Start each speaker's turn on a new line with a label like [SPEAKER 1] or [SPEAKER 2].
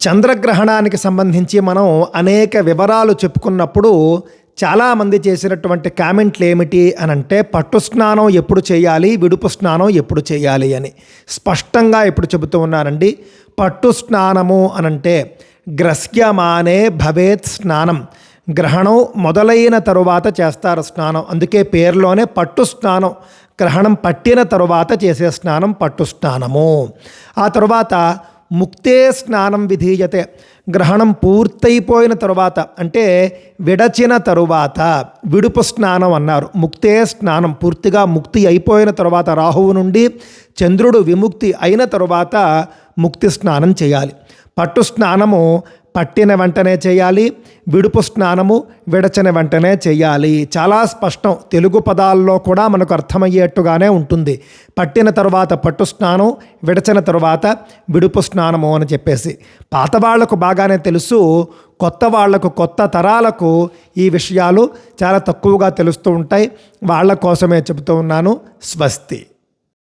[SPEAKER 1] చంద్రగ్రహణానికి సంబంధించి మనం అనేక వివరాలు చెప్పుకున్నప్పుడు చాలామంది చేసినటువంటి కామెంట్లు ఏమిటి అని అంటే పట్టు స్నానం ఎప్పుడు చేయాలి విడుపు స్నానం ఎప్పుడు చేయాలి అని. స్పష్టంగా ఎప్పుడు చెబుతూ ఉన్నానండి. పట్టు స్నానము అనంటే గ్రస్యమానే భవేత్ స్నానం. గ్రహణం మొదలైన తరువాత చేస్తారు స్నానం. అందుకే పేరులోనే పట్టు స్నానం. గ్రహణం పట్టిన తరువాత చేసే స్నానం పట్టు స్నానము. ఆ తరువాత ముక్తే స్నానం విధీయతే. గ్రహణం పూర్తయిపోయిన తరువాత అంటే విడచిన తరువాత విడుపు స్నానం అన్నారు. ముక్తే స్నానం పూర్తిగా ముక్తి అయిపోయిన తరువాత రాహువు నుండి చంద్రుడు విముక్తి అయిన తరువాత ముక్తి స్నానం చేయాలి. పట్టు స్నానము పట్టిన వెంటనే చేయాలి విడుపు స్నానము విడచిన వెంటనే చేయాలి. చాలా స్పష్టం. తెలుగు పదాల్లో కూడా మనకు అర్థమయ్యేట్టుగానే ఉంటుంది. పట్టిన తరువాత పట్టు స్నానం విడచిన తరువాత విడుపు స్నానము అని చెప్పేసి. పాత వాళ్ళకు బాగానే తెలుసు కొత్త వాళ్ళకు కొత్త తరాలకు ఈ విషయాలు చాలా తక్కువగా తెలుస్తూ ఉంటాయి. వాళ్ళ కోసమే చెబుతూ ఉన్నాను. స్వస్తి.